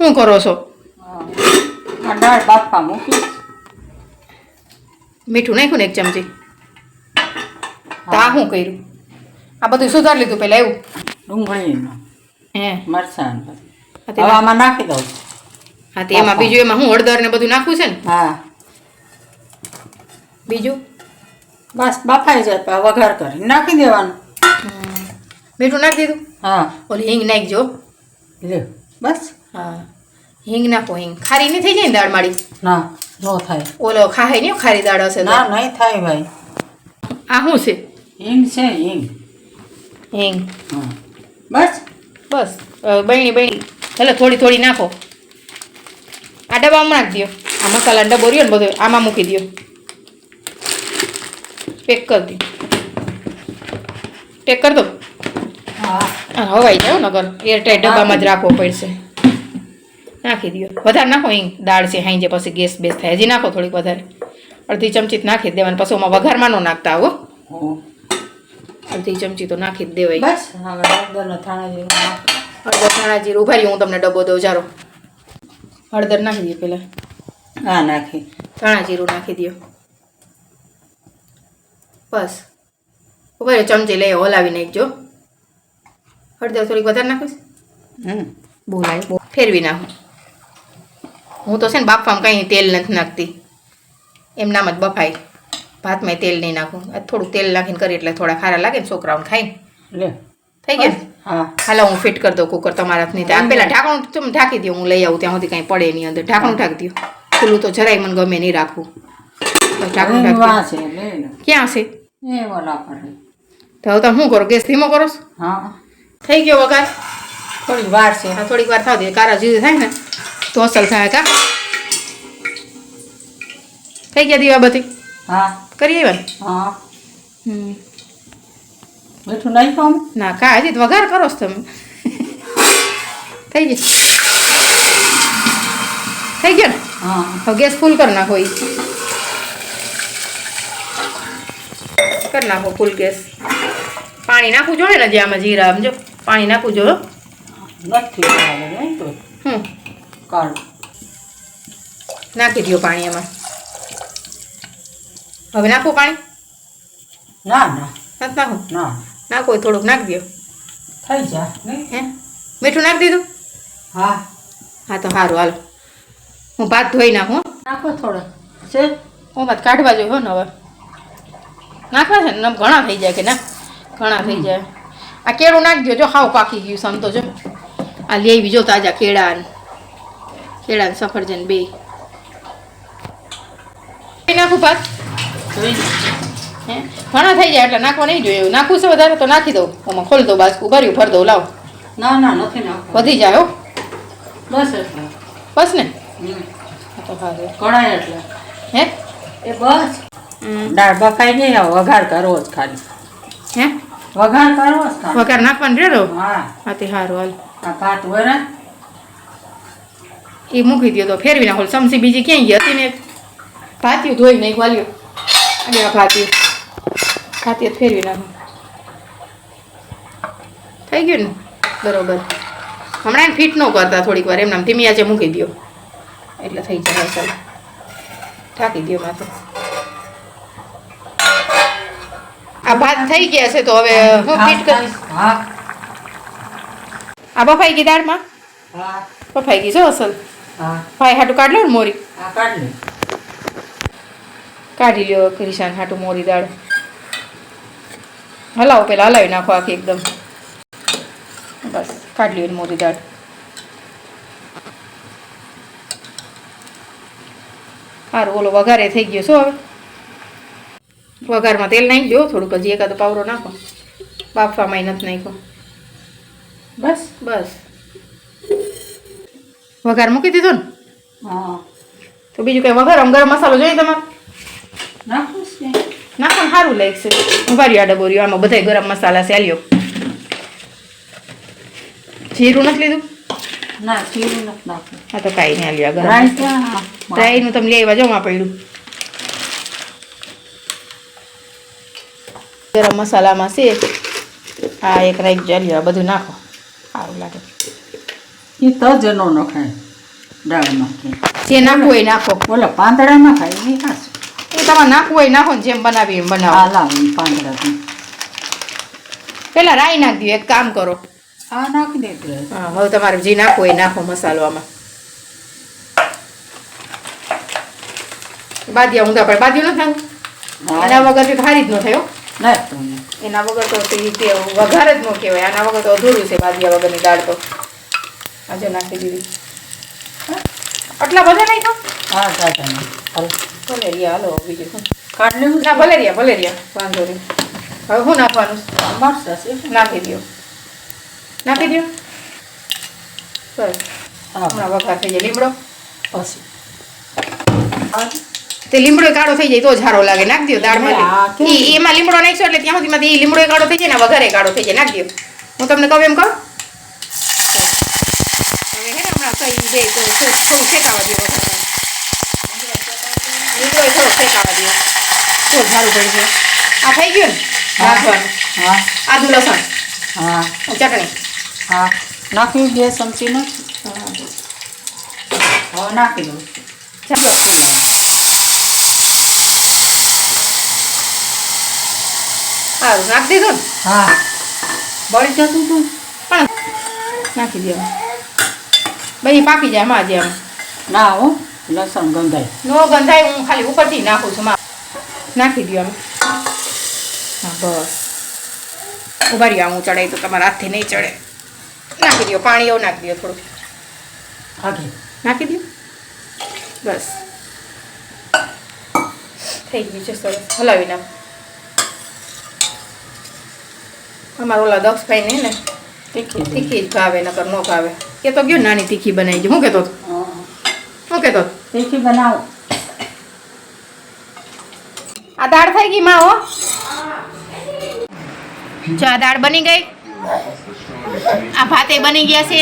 શું કરો છો? હા. દાળ બાફા મૂકી મીઠું નાખ્યું ને એક ચમચી? તો આ શું કર્યું? આ બધું સુધાર લીધું પેલા એવું? ડુંગળીનો. હે. હવે આમાં નાખી દઉં. હા તે એમાં બીજું એમાં હું હળદર ને બધું નાખવું છે ને? હા. બીજું? બસ બફાઈ જાય વઘાર કરી નાખી દેવાનું. મીઠું નાખી દીધું? હા. ઓલી હિંગ નાખજો. લે બસ. હા. હિંગ નાખો હિંગ. ખારી નહીં થઈ જાય ને દાળ માળી ના નો થાય. ઓલો ખાય નહીં ખારી દાળ હશે ના નહીં થાય ભાઈ. આ શું છે? હિંગ છે હિંગ. હિંગ. હા. બસ? બસ. બહેણી બહેણી ભલે થોડી થોડી નાખો. આ ડબ્બામાં નાખી દો આ મસાલા ડબ્બો રહ્યો ને બધો આમાં મૂકી દો પેક કરી દો પેક કરી દો. હા. હવાઈ જાવ નગર એરટાઈટ ડબ્બામાં જ રાખવો પડશે. નાખી દો વધારે નાખો હિંગ દાળ છે હાઈ જે પછી ગેસ બેસ થાય. હજી નાખો થોડીક વધારે. અડધી ચમચી નાખી દેવાની. પછી ઓમાં વઘારમાં ન નાખતા હો. હો. અડધી ચમચી તો નાખી જ દેવાય. બસ. હળદર ધાણા જીરું ઊભા રહ્યું હું તમને ડબ્બો દઉં. જારો. હળદર નાખી દઈએ પહેલાં. હા નાખી. ધાણા જીરું નાખી દો બસ. ઊભા ચમચી લઈ હલાવી નાખજો. હળદર થોડીક વધારે નાખીશ હમ. બોલાય. ફેરવી નાખું. હું તો છે ને બાફવામાં કંઈ તેલ નથી નાખતી. એમનામાં જ બફાય. ભાતમાં તેલ નહીં નાખું. થોડું થોડુંક તેલ નાખીને કરી એટલે થોડા ખારા લાગે ને છોકરાઓને ખાઈને લે. થઈ ગયા? હા. હાલો હું ફિટ કરી દઉં કુકર તમારા હાથની. ત્યાં પેલા ઢાંકણું તમે ઢાંકી દો હું લઈ આવું ત્યાં સુધી કંઈ પડે નહીં અંદર. ઢાંકણું ઢાંકી દો ખુલ્લું તો જરાય મને ગમે નહીં રાખવું. ઢાંકણું ઢાંકી છે. ક્યાં પર. તો હવે તમે શું કરો? ગેસ ધીમો કરો છો? હા. થઈ ગયો વઘાર? થોડીક વાર છે. થોડીક વાર થાવ દે. કારા જીરું થાય ને? તો અસલ થાય કા? થઈ ગયા દીવા બધી? હા. કરી આવ્યા હા. હમ. મીઠું નહીં ખાવું ના કા હજી વઘાર કરો છો તમે. થઈ ગયો? થઈ ગયો ને? હા. હવે ગેસ ફૂલ કરી નાખો ઈ. કરી નાખો ફૂલ ગેસ. પાણી નાખવું જોઈએ ને જે આમાં જીરા સમજો પાણી નાખવું જોઈએ નથી કાઢ. નાખી દો પાણી એમાં. હવે નાખો પાણી? ના ના. નથી નાખું? ના. નાખો થોડુંક નાખી દો થઈ જા હે? મીઠું નાખી દીધું? હા. હા તો સારું હાલો. હું ભાત ધોઈ નાખું. નાખો થોડો. છે? હું ભાત કાઢવા જોઈએ હો ને હવે. નાખવા છે ને ઘણા થઈ જાય કે ના? ઘણા થઈ જાય. આ કેળું નાખી દો જો હાવ પાકી ગયું સમતો જો. આ લેવી જો તાજા કેળા કેળા સફરજન બે. નાખું ભાત? હે? ઘણા થઈ જાય એટલે નાખવા નહીં જોઈએ. એવું નાખવું છે વધારે તો નાખી દઉં. આમાં ખોલ દો બાસ ભર્યું ભર દઉં લાવ. ના ના નથી નાખવું વધી જાય હો. બસ બસ ને. તો એટલે. હે? એ બસ. દાળ બકાઈ નહીં આવો વઘાર કરવો જ ખાલી. હે? વઘાર કરવો જ ખાલી. વઘાર નાખવાનું રેડો હા. હા તે સારું હાલ. આ ભાત વરે. એ મૂકી દો તો ફેરવી નાખો. સમસી બીજી ક્યાંય ગઈ હતી ને? ભાત્યું ધોઈ નહીં વાલ્યો અને આ ભાત્યું. ખાતી ફેરવી નાખો થઈ ગયું ને? બરોબર. હમણાં ફિટ ન કરતા થોડીક વાર. એમને આમ ધીમી આજે મૂકી દો એટલે થઈ જાય ચાલો. ઢાંકી દો માથે. આ ભાત થઈ ગયા છે તો હવે હું ફિટ કરીશ આ બફાઈ ગઈ દાળમાં? બફાઈ ગઈ છો અસલ? ભાઈ હાટું કાઢ લો ને મોરી. કાઢી લ્યો ક્રિશાન હાટું મોરી દાળ. હલાવો પેલા હલાવી નાખો આખી એકદમ. બસ કાઢી લ્યો મોરી દાળ. સારું ઓલો વઘારે થઈ ગયો શું હવે? વઘારમાં તેલ નાખી દો થોડુંક હજી એકાદો પાવરો નાખો. બાફવામાં નથી નાખ્યો. બસ. બસ. વઘાર મૂકી દીધો ને? હા. તો બીજું કંઈ વઘાર? આમ ગરમ મસાલો જોઈએ તમારે? નાખું છે. ના સારું લાગશે. ઊભા રહ્યો આ ડબ્બો આમાં બધા ગરમ મસાલા છે. આલ્યો. જીરું નથી લીધું? ના જીરું નથી નાખ્યું. હા તો કાંઈ નહીં લ્યો ગરમ ડ્રાયનું તમે લેવા જાઓ પડ્યું. ગરમ મસાલામાં છે. આ એક રાઈ લ્યો આ બધું નાખો. સારું લાગે. એ તજનો નખાય દાળ નાખી જે નાખવું હોય નાખો. બોલો પાંદડા ના ખાય એ ખાસ એ તમારે નાખવું હોય નાખો ને જેમ બનાવી એમ બનાવો. હા લાવ પાંદડા પેલા રાઈ નાખી દઉં એક કામ કરો. હા નાખી દે હા હવે તમારે જે નાખવું હોય એ નાખો મસાલો આમાં બાદિયા ઊંધા પડે. બાદિયું ન થાય? એના વગર તો હારી જ ન થયો એના વગર તે વઘાર જ ન કહેવાય. આના વગર તો અધૂરું છે બાદિયા વગરની દાળ તો. આજે નાખી દીધી. હા? આટલા બધા નહીં તો? હા સાચા હાલ. ભલે રહ્યા હાલો બીજું કાઢ ના ભલે રહ્યા ભલે રહ્યા વાંધો નહીં. હવે શું નાખવાનું? મસ્ત નાખી દો નાખી દો બસ. હા. હમણાં વઘાર થઈ જાય. લીમડો? પછી. તે લીમડો કાળો થઈ જાય તો ઝારો લાગે. નાખ દો હા, દાળમાં એમાં લીમડો નાખશો એટલે ત્યાં સુધીમાં એ લીમડો કાળો થઈ જાય ને વઘારે કાળો થઈ જાય. નાખ દો હું તમને કહું એમ કહું? હે થઈ જાય તો થોડું શેકાવા દો એ થોડો શેકાવા દો તો સારું પડશે આ થઈ ગયું ને હા આદુ લસણ હા ચટણી હા નાખી બે ચમચી નાખી હવે નાખી દઉં ચાલો સારું નાખી દીધું હા બળી જતું હતું પણ નાખી દે ભાઈ પાકી જાય માં જેમ ના હો લસણ ગંધાય. નો ગંધાય હું ખાલી ઉપરથી નાખું છું નાખી દઉં અમે હા બસ. ઊભા રહ્યો હું ચડાય તો તમારા હાથથી નહીં ચડે. નાખી દો પાણી એવું નાખી દો થોડું આગે નાખી દો બસ. થઈ ગયું છે સરસ. હલાવી નાખ. અમારો ઓલા દક્ષભાઈ નહીં ને તીખી તીખી જ ભાવે નકર ન ભાવે. એ તો ગયો નાની તીખી બનાવી હું કેતો? હા. શું કહેતો તીખી બનાવો. આ દાળ થઈ ગઈ માવો હો. જો આ દાળ બની ગઈ? આ ભાતે બની ગયા છે.